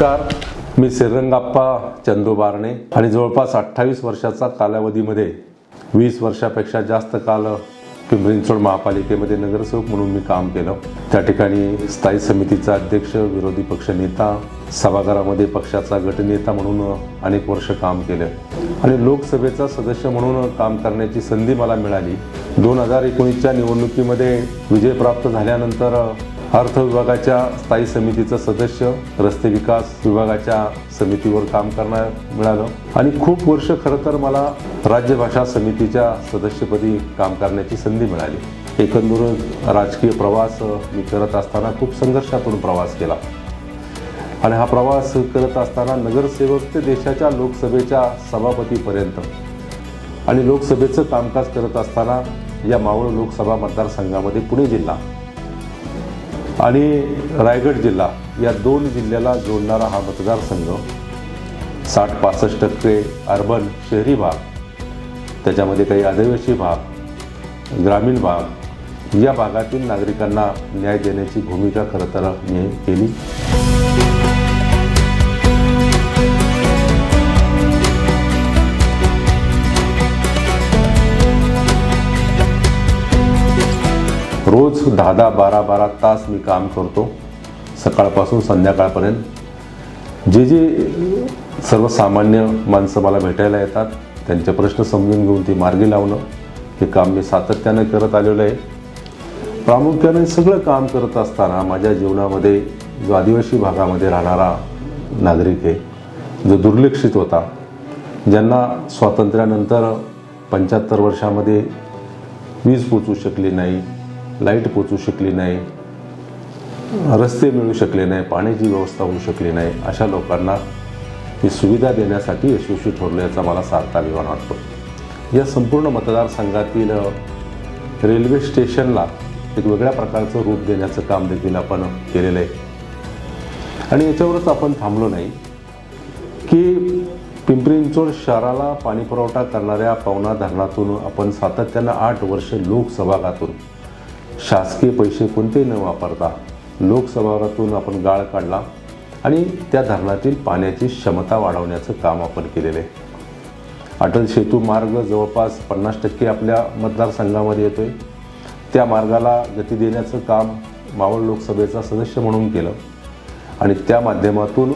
नमस्कार. मी श्रीरंगाप्पा चंदू बारणे आणि जवळपास अठ्ठावीस वर्षाचा कालावधीमध्ये वीस वर्षापेक्षा जास्त काल पिंपरी चिंचवड महापालिकेमध्ये नगरसेवक म्हणून मी काम केलं. त्या ठिकाणी स्थायी समितीचा अध्यक्ष विरोधी पक्ष नेता सभागारामध्ये पक्षाचा गटनेता म्हणून अनेक वर्ष काम केलं. आणि लोकसभेचा सदस्य म्हणून काम करण्याची संधी मला मिळाली. दोन हजार एकोणीसच्या निवडणुकीमध्ये विजय प्राप्त झाल्यानंतर अर्थ विभागाच्या स्थायी समितीचं सदस्य रस्ते विकास विभागाच्या समितीवर काम करणार मिळालं. आणि खूप वर्ष खरं तर मला राज्यभाषा समितीच्या सदस्यपदी काम करण्याची संधी मिळाली. एकंदरच राजकीय प्रवास मी करत असताना खूप संघर्षातून प्रवास केला. आणि हा प्रवास करत असताना नगरसेवक ते देशाच्या लोकसभेच्या सभापतीपर्यंत. आणि लोकसभेचं कामकाज करत असताना या मावळ लोकसभा मतदारसंघामध्ये पुणे जिल्हा. आणि रायगड जिल्हा या दोन जिल्ह्याला जोडणारा हा मतदारसंघ साठ पासष्ट टक्के अर्बन शहरी भाग त्याच्यामध्ये काही आदिवासी भाग ग्रामीण भाग या भागातील नागरिकांना न्याय देण्याची भूमिका खरं तर मी केली. रोज दहा दहा बारा बारा तास मी काम करतो सकाळपासून संध्याकाळपर्यंत. जे जे सर्वसामान्य माणसं मला भेटायला येतात त्यांचे प्रश्न समजून घेऊन ती मार्गी लावणं हे काम मी सातत्यानं करत आलेलं आहे. प्रामुख्याने सगळं काम करत असताना माझ्या जीवनामध्ये जो आदिवासी भागामध्ये राहणारा नागरिक आहे जो दुर्लक्षित होता ज्यांना स्वातंत्र्यानंतर पंच्याहत्तर वर्षामध्ये वीज पोचू शकली नाही लाइट पोचू शकली नाही रस्ते मिळू शकले नाही पाण्याची व्यवस्था होऊ शकली नाही अशा लोकांना ही सुविधा देण्यासाठी यशस्वी ठरल्याचा मला सार्थ अभिमान वाटतो. या संपूर्ण मतदारसंघातील रेल्वे स्टेशनला एक वेगळ्या प्रकारचं रूप देण्याचं काम देखील आपण केलेलं आहे. आणि याच्यावरच आपण थांबलो नाही की पिंपरी चिंचवड शहराला पाणीपुरवठा करणाऱ्या पवना धरणातून आपण सातत्यानं आठ वर्ष लोकसभागातून शासकीय पैसे कोणतेही न वापरता लोकसभागातून आपण गाळ काढला आणि त्या धरणातील पाण्याची क्षमता वाढवण्याचं काम आपण केलेलं आहे. अटल सेतू मार्ग जवळपास पन्नास टक्के आपल्या मतदारसंघामध्ये येतो आहे त्या मार्गाला गती देण्याचं काम मावळ लोकसभेचा सदस्य म्हणून केलं आणि त्या माध्यमातून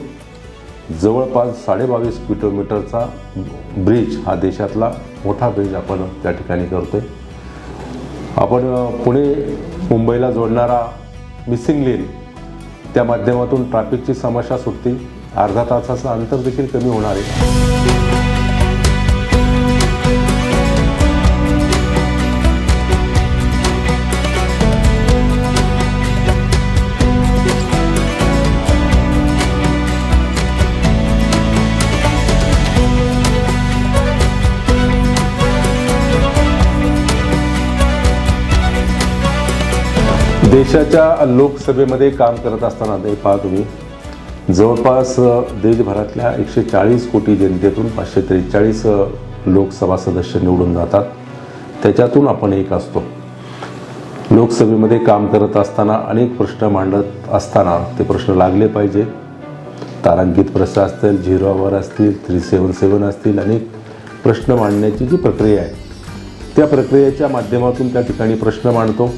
जवळपास साडेबावीस किलोमीटरचा ब्रिज हा देशातला मोठा ब्रिज आपण त्या ठिकाणी करतो आहे आपण पुणे मुंबईला जोडणारा मिसिंग लेन त्या माध्यमातून ट्रॅफिकची समस्या सुटते. अर्धा तासाचं अंतर देखील कमी होणार आहे. देशाच्या लोकसभेमध्ये काम करत असताना ते पहा तुम्ही. जवळपास देशभरातल्या एकशे चाळीस कोटी जनतेतून पाचशे त्रेचाळीस लोकसभा सदस्य निवडून जातात. त्याच्यातून आपण एक असतो. लोकसभेमध्ये काम करत असताना अनेक प्रश्न मांडत असताना ते प्रश्न लागले पाहिजे. तारांकित प्रश्न असतील झिरो आवर असतील थ्री सेवन सेवन असतील अनेक प्रश्न मांडण्याची जी प्रक्रिया आहे त्या प्रक्रियेच्या माध्यमातून त्या ठिकाणी प्रश्न मांडतो.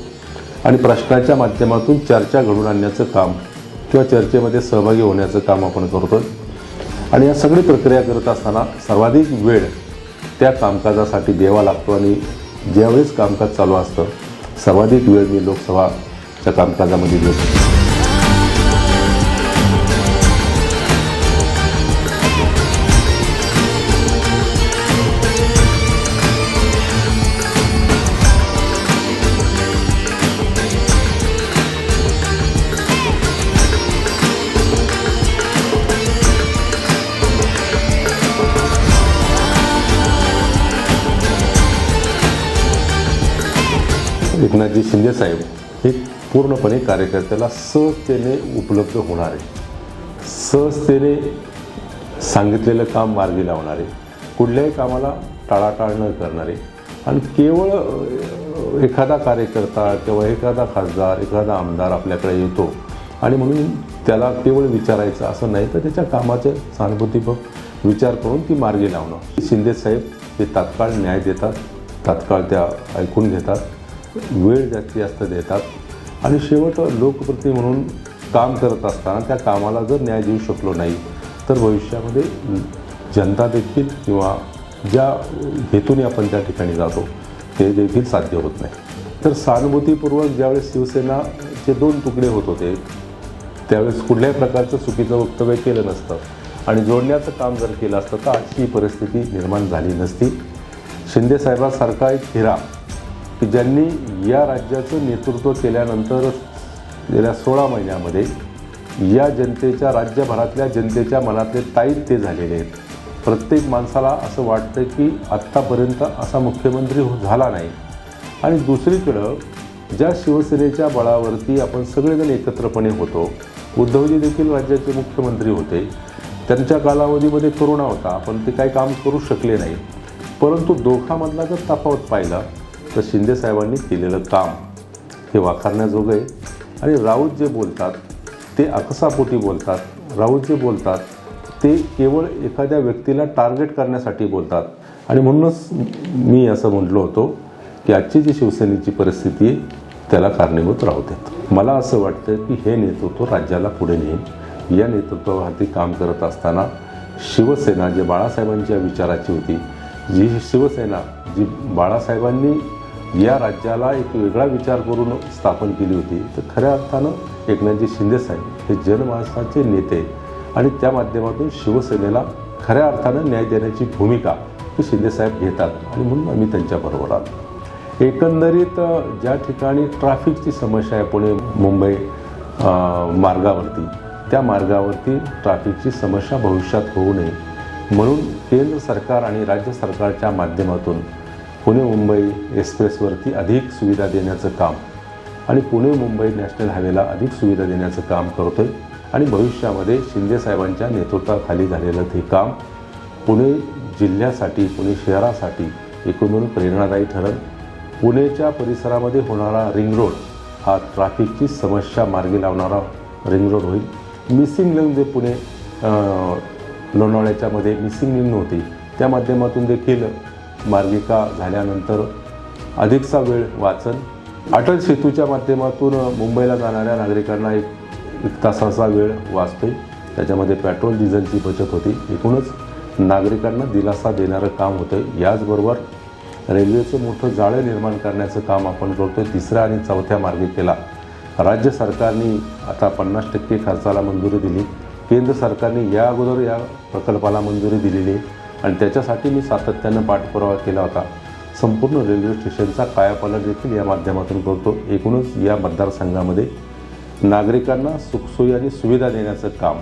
आणि प्रश्नाच्या माध्यमातून चर्चा घडून आणण्याचं काम किंवा चर्चेमध्ये सहभागी होण्याचं काम आपण करतो आणि या सगळी प्रक्रिया करत असताना सर्वाधिक वेळ त्या कामकाजासाठी द्यावा लागतो आणि ज्यावेळेस कामकाज चालू असतं सर्वाधिक वेळ मी लोकसभाच्या कामकाजामध्ये देतो. एकनाथजी शिंदे साहेब हे पूर्णपणे कार्यकर्त्याला सहजतेने उपलब्ध होणारे सहजतेने सांगितलेलं काम मार्गी लावणारे कुठल्याही कामाला टाळाटाळ न करणारे आणि केवळ एखादा कार्यकर्ता किंवा एखादा खासदार एखादा आमदार आपल्याकडे येतो आणि म्हणून त्याला केवळ विचारायचं असं नाही तर त्याच्या कामाचे सहानुभूतीपक विचार करून ती मार्गी लावणं. शिंदे साहेब हे तात्काळ न्याय देतात तात्काळ त्या ऐकून घेतात. वेळ जास्तीत जास्त देतात. आणि शेवट लोकप्रती म्हणून काम करत असताना त्या कामाला जर न्याय देऊ शकलो नाही तर भविष्यामध्ये जनता देखील किंवा ज्या हेतूने आपण त्या ठिकाणी जातो ते देखील साध्य होत नाही. तर सहानुभूतीपूर्वक ज्यावेळेस शिवसेनाचे दोन तुकडे होत होते त्यावेळेस कुठल्याही प्रकारचं चुकीचं वक्तव्य केलं नसतं. आणि जोडण्याचं काम जर केलं असतं तर आजची परिस्थिती निर्माण झाली नसती. शिंदेसाहेबांसारखा एक हिरा की ज्यांनी या राज्याचं नेतृत्व केल्यानंतर गेल्या सोळा महिन्यामध्ये या जनतेच्या राज्यभरातल्या जनतेच्या मनातले ताईत ते झालेले आहेत. प्रत्येक माणसाला असं वाटतं की आत्तापर्यंत असा मुख्यमंत्री हो- झाला नाही. आणि दुसरीकडं ज्या शिवसेनेच्या बळावरती आपण सगळेजण एकत्रपणे होतो उद्धवजी देखील राज्याचे मुख्यमंत्री होते. त्यांच्या कालावधीमध्ये करोना होता पण ते काही काम करू शकले नाही. परंतु दोघांमधला जर तफावत पाहिला तर शिंदे साहेबांनी केलेलं काम हे वाखारण्याजोगं आहे. आणि राऊत जे बोलतात ते अकसापोटी बोलतात. राऊत जे बोलतात ते केवळ एखाद्या व्यक्तीला टार्गेट करण्यासाठी बोलतात. आणि म्हणूनच मी असं म्हटलो होतो की आजची जी शिवसेनेची परिस्थिती आहे त्याला कारणीभूत राहू देत. मला असं वाटतं की हे नेतृत्व राज्याला पुढे नेईल. या नेतृत्वावरती काम करत असताना शिवसेना जे बाळासाहेबांच्या विचाराची होती जी शिवसेना जी बाळासाहेबांनी या राज्याला एक वेगळा विचार करून स्थापन केली होती. तर खऱ्या अर्थानं एकनाथजी शिंदेसाहेब हे जनमानसाचे नेते आणि त्या माध्यमातून शिवसेनेला खऱ्या अर्थानं न्याय देण्याची भूमिका ते शिंदेसाहेब घेतात आणि म्हणून आम्ही त्यांच्याबरोबर आलो. एकंदरीत ज्या ठिकाणी ट्रॅफिकची समस्या आहे पुणे मुंबई मार्गावरती त्या मार्गावरती ट्रॅफिकची समस्या भविष्यात होऊ नये. म्हणून केंद्र सरकार आणि राज्य सरकारच्या माध्यमातून पुणे मुंबई एक्सप्रेसवरती अधिक सुविधा देण्याचं काम आणि पुणे मुंबई नॅशनल हायवेला अधिक सुविधा देण्याचं काम करतो आहे आणि भविष्यामध्ये शिंदेसाहेबांच्या नेतृत्वाखाली झालेलं ते काम पुणे जिल्ह्यासाठी पुणे शहरासाठी एकूण प्रेरणादायी ठरेल. पुणेच्या परिसरामध्ये होणारा रिंग रोड हा ट्रॅफिकची समस्या मार्गी लावणारा रिंग रोड होईल. मिसिंग लिंक जे पुणे लोणावळ्याच्यामध्ये मिसिंग लिंक होती त्या माध्यमातून देखील मार्गिका झाल्यानंतर अधिकचा वेळ वाचन. अटल सेतूच्या माध्यमातून मुंबईला जाणाऱ्या नागरिकांना एक एक तासाचा वेळ वाचतोय. त्याच्यामध्ये पेट्रोल डिझेलची बचत होती. एकूणच नागरिकांना दिलासा देणारं काम होतं याचबरोबर रेल्वेचं मोठं जाळं निर्माण करण्याचं काम आपण करतोय. तिसऱ्या आणि चौथ्या मार्गिकेला राज्य सरकारने आता पन्नास टक्के खर्चाला मंजुरी दिली. केंद्र सरकारने या अगोदर या प्रकल्पाला मंजुरी दिलेली आहे. आणि त्याच्यासाठी मी सातत्यानं पाठपुरावा केला होता. संपूर्ण रेल्वे स्टेशनचा कायापालट देखील या माध्यमातून करतो. एकूणच या मतदारसंघामध्ये नागरिकांना सुखसोयी आणि सुविधा देण्याचं काम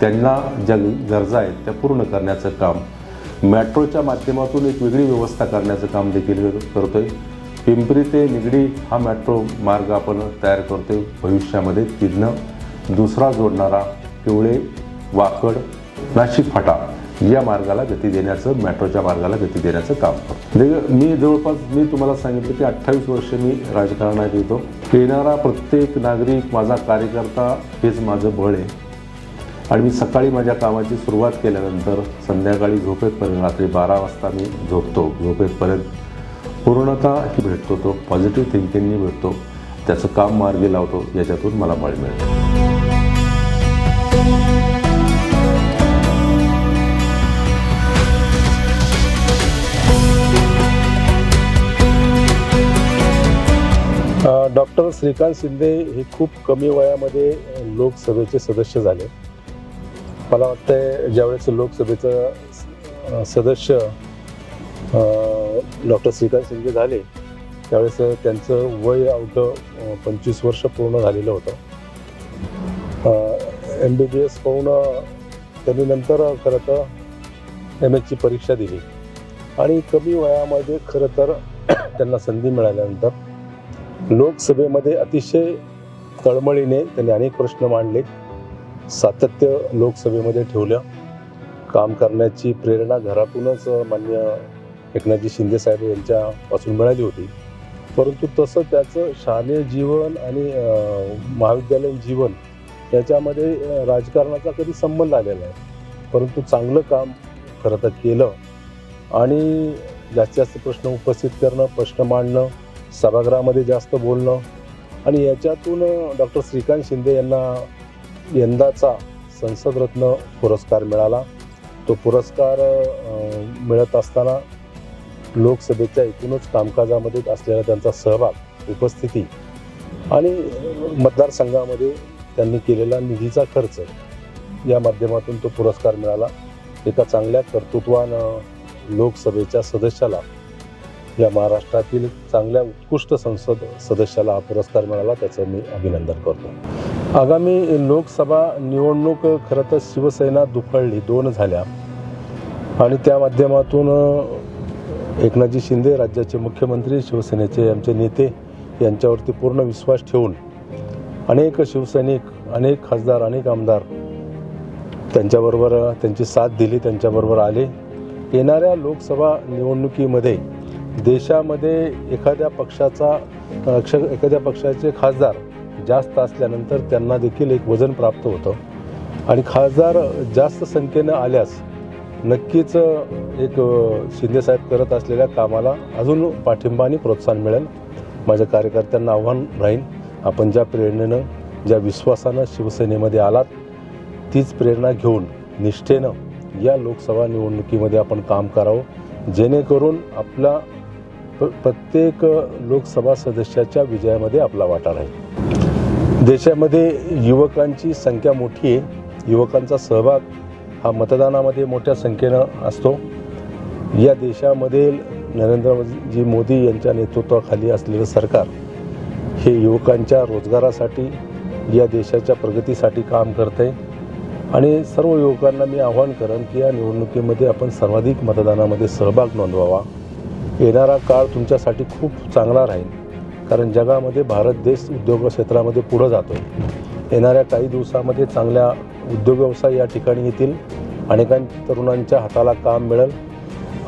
त्यांना ज्या गरजा आहेत त्या पूर्ण करण्याचं काम मेट्रोच्या माध्यमातून एक वेगळी व्यवस्था करण्याचं काम देखील करतो आहे पिंपरी ते निगडी हा मेट्रो मार्ग आपण तयार करतो आहे भविष्यामध्ये तिथनं दुसरा जोडणारा पिवळे वाकड नाशिक फाटा या मार्गाला गती देण्याचं मेट्रोच्या मार्गाला गती देण्याचं काम करतो. म्हणजे मी जवळपास मी तुम्हाला सांगितलं की अठ्ठावीस वर्ष मी राजकारणात येतो. येणारा प्रत्येक नागरिक माझा कार्यकर्ता हेच माझं बळ आहे. आणि मी सकाळी माझ्या कामाची सुरुवात केल्यानंतर संध्याकाळी झोपेतपर्यंत रात्री बारा वाजता मी झोपतो. झोपेतपर्यंत पूर्णतः ही भेटतो तो पॉझिटिव्ह थिंकिंगनी भेटतो. त्याचं काम मार्गी लावतो याच्यातून मला बळ मिळतं. डॉक्टर श्रीकांत शिंदे हे खूप कमी वयामध्ये लोकसभेचे सदस्य झाले. मला वाटतं ज्यावेळेस लोकसभेचं सदस्य डॉक्टर श्रीकांत शिंदे झाले त्यावेळेस त्यांचं वय अवघं पंचवीस वर्ष पूर्ण झालेलं होतं. एम बी बी एस पाहून त्यांनी नंतर खरं तर एम एसची परीक्षा दिली. आणि कमी वयामध्ये खरं तर त्यांना संधी मिळाल्यानंतर लोकसभेमध्ये अतिशय तळमळीने त्यांनी अनेक प्रश्न मांडले. सातत्य लोकसभेमध्ये ठेवलं काम करण्याची प्रेरणा घरातूनच मान्य एकनाथजी शिंदे साहेब यांच्यापासून मिळाली होती. परंतु तसं त्याचं शालेय जीवन आणि महाविद्यालयीन जीवन त्याच्यामध्ये राजकारणाचा कधी संबंध आलेला नाही. परंतु चांगलं काम खरं तर केलं. आणि जास्तीत जास्त प्रश्न उपस्थित करणं प्रश्न मांडणं सभागृहामध्ये जास्त बोलणं आणि याच्यातून डॉक्टर श्रीकांत शिंदे यांना यंदाचा संसदरत्न पुरस्कार मिळाला. तो पुरस्कार मिळत असताना लोकसभेच्या एकूणच कामकाजामध्ये असलेला त्यांचा सहभाग उपस्थिती आणि मतदारसंघामध्ये त्यांनी केलेला निधीचा खर्च या माध्यमातून तो पुरस्कार मिळाला. एका चांगल्या कर्तृत्वानं लोकसभेच्या सदस्याला या महाराष्ट्रातील चांगल्या उत्कृष्ट संसद सदस्याला हा पुरस्कार मिळाला त्याचं मी अभिनंदन करतो. आगामी लोकसभा निवडणूक खरं तर शिवसेना दुफळली दोन झाल्या. आणि त्या माध्यमातून एकनाथजी शिंदे राज्याचे मुख्यमंत्री शिवसेनेचे आमचे नेते यांच्यावरती पूर्ण विश्वास ठेवून अनेक शिवसैनिक अनेक खासदार अनेक आमदार त्यांच्याबरोबर त्यांची साथ दिली त्यांच्याबरोबर आले. येणाऱ्या लोकसभा निवडणुकीमध्ये देशामध्ये एखाद्या पक्षाचा अक्ष एखाद्या पक्षाचे खासदार जास्त असल्यानंतर त्यांना देखील एक वजन प्राप्त होतं. आणि खासदार जास्त संख्येनं आल्यास नक्कीच एक शिंदेसाहेब करत असलेल्या कामाला अजून पाठिंबा आणि प्रोत्साहन मिळेल. माझ्या कार्यकर्त्यांना आव्हान राहील. आपण ज्या प्रेरणेनं ज्या विश्वासानं शिवसेनेमध्ये आलात तीच प्रेरणा घेऊन निष्ठेनं या लोकसभा निवडणुकीमध्ये आपण काम करावं. जेणेकरून आपला प्रत्येक लोकसभा सदस्याच्या विजयामध्ये आपला वाटा राहील. देशामध्ये युवकांची संख्या मोठी आहे. युवकांचा सहभाग हा मतदानामध्ये मोठ्या संख्येनं असतो. या देशामध्ये नरेंद्रजी मोदी यांच्या नेतृत्वाखाली असलेलं सरकार हे युवकांच्या रोजगारासाठी या देशाच्या प्रगतीसाठी काम करते आणि सर्व युवकांना मी आव्हान करेन की या निवडणुकीमध्ये आपण सर्वाधिक मतदानामध्ये सहभाग नोंदवावा. येणारा काळ तुमच्यासाठी खूप चांगला राहील. कारण जगामध्ये भारत देश उद्योग क्षेत्रामध्ये पुढं जातो येणाऱ्या काही दिवसामध्ये चांगल्या उद्योग व्यवसाय या ठिकाणी येतील. अनेकां तरुणांच्या हाताला काम मिळेल.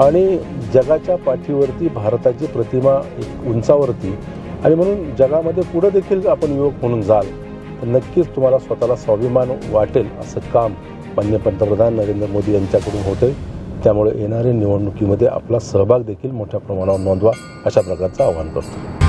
आणि जगाच्या पाठीवरती भारताची प्रतिमा एक उंचावरती. आणि म्हणून जगामध्ये पुढं देखील आपण युवक म्हणून जाल. तर नक्कीच तुम्हाला स्वतःला स्वाभिमान वाटेल असं काम मान्य पंतप्रधान नरेंद्र मोदी यांच्याकडून होते त्यामुळे येणाऱ्या निवडणुकीमध्ये आपला सहभाग देखील मोठ्या प्रमाणावर नोंदवा अशा प्रकारचं आवाहन करतो.